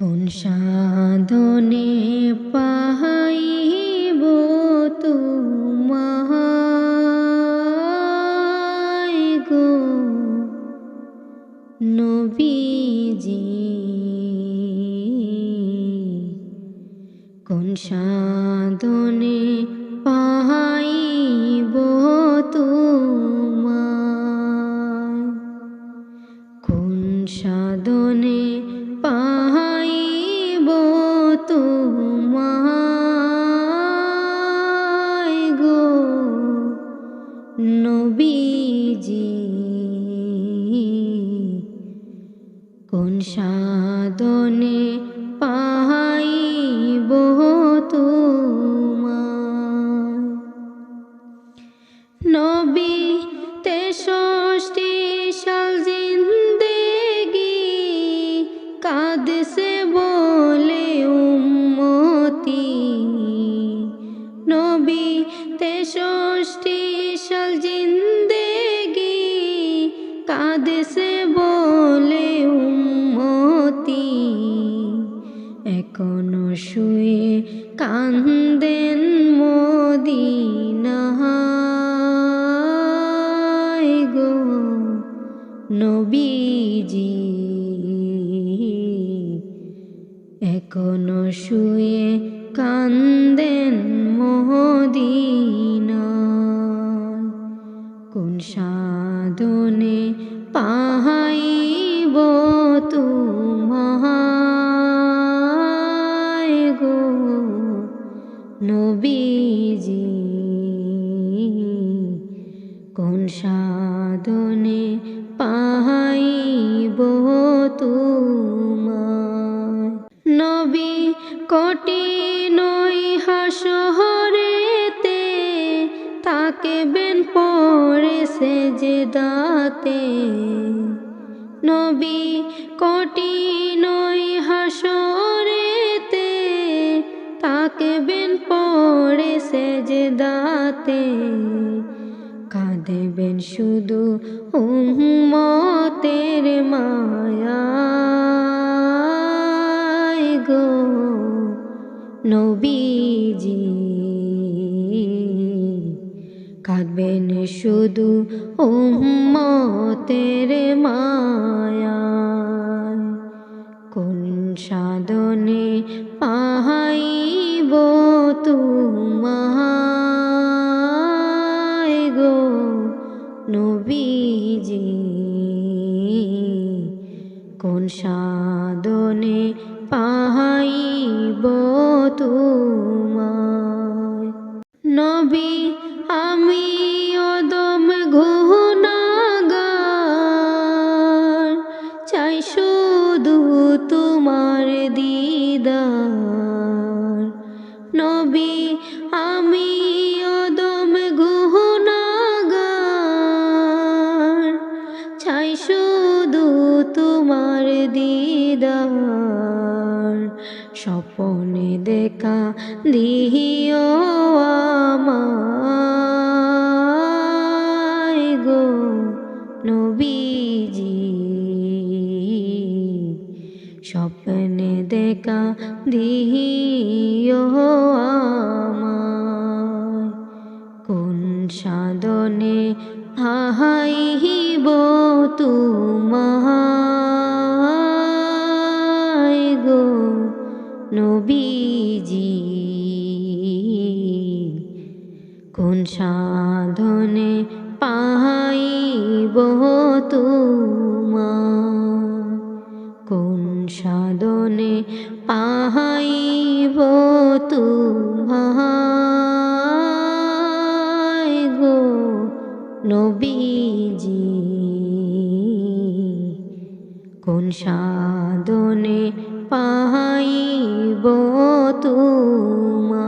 কোন সাধনে পাহাইব তোমায় গো? নবীজি কোন সাধনে পাহাইব তোমায়? কোন সাধনে কোন সাদনে পাহাইব তোমায়? কান্দেন মদিনায় গো নবীজি। এখনও শুয়ে কান্দেন মদিনায়। কোন সাধনে পাহাইব তোমায় কোন সাধনে পাহাইব তোমায়। নবী কটি নই হাসহরেতে তাকে বেন পড়েছে যে দাতে নবী কঠিনই হাসরেতে তাকে বেন পড়েছে যে দাতে কাঁদেবেন শুধু উম্মতের মায়ায় গো নবীজি। কাঁদবেন শুধু উম্মতের মায়ায়। কোন সাধনে পাহাইব তোমায় নবীজি কোন সাধনে পাহাইব তোমায়? নবী আমি অদম ঘুনাগার চাই শুধু তোমার দিদার। নবী তোমার দিদার স্বপনে দেখা দিও আমায় গো নবীজি। স্বপ্নে দেখা দিও আমায়। সাধনে হাইব তোমায় গো নবীজি। কোন সাধনে পাইব তোমায়? কোন সাধনে পাহাইব তোমায়? নবীজি কোন সাধনে পাহাইব তোমায়